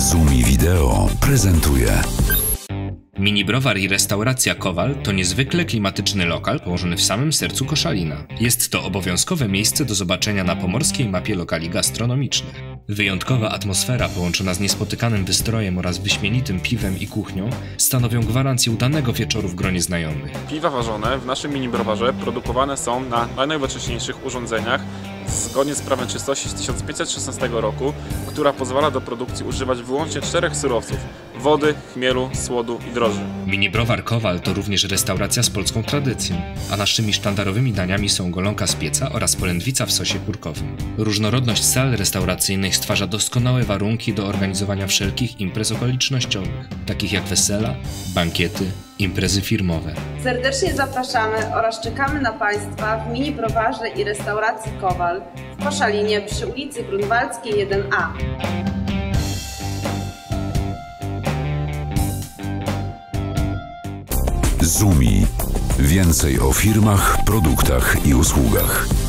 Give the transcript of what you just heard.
Zumi Wideo prezentuje. Mini browar i restauracja Kowal to niezwykle klimatyczny lokal położony w samym sercu Koszalina. Jest to obowiązkowe miejsce do zobaczenia na pomorskiej mapie lokali gastronomicznych. Wyjątkowa atmosfera połączona z niespotykanym wystrojem oraz wyśmienitym piwem i kuchnią stanowią gwarancję udanego wieczoru w gronie znajomych. Piwa ważone w naszym mini browarze produkowane są na najnowocześniejszych urządzeniach zgodnie z prawem czystości z 1516 roku, która pozwala do produkcji używać wyłącznie czterech surowców wody, chmielu, słodu i drożdży. Mini browar Kowal to również restauracja z polską tradycją, a naszymi sztandarowymi daniami są golonka z pieca oraz polędwica w sosie kurkowym. Różnorodność sal restauracyjnych stwarza doskonałe warunki do organizowania wszelkich imprez okolicznościowych, takich jak wesela, bankiety, imprezy firmowe. Serdecznie zapraszamy oraz czekamy na Państwa w mini browarze i restauracji Kowal w Koszalinie przy ulicy Grunwaldzkiej 1A. Zumi. Więcej o firmach, produktach i usługach.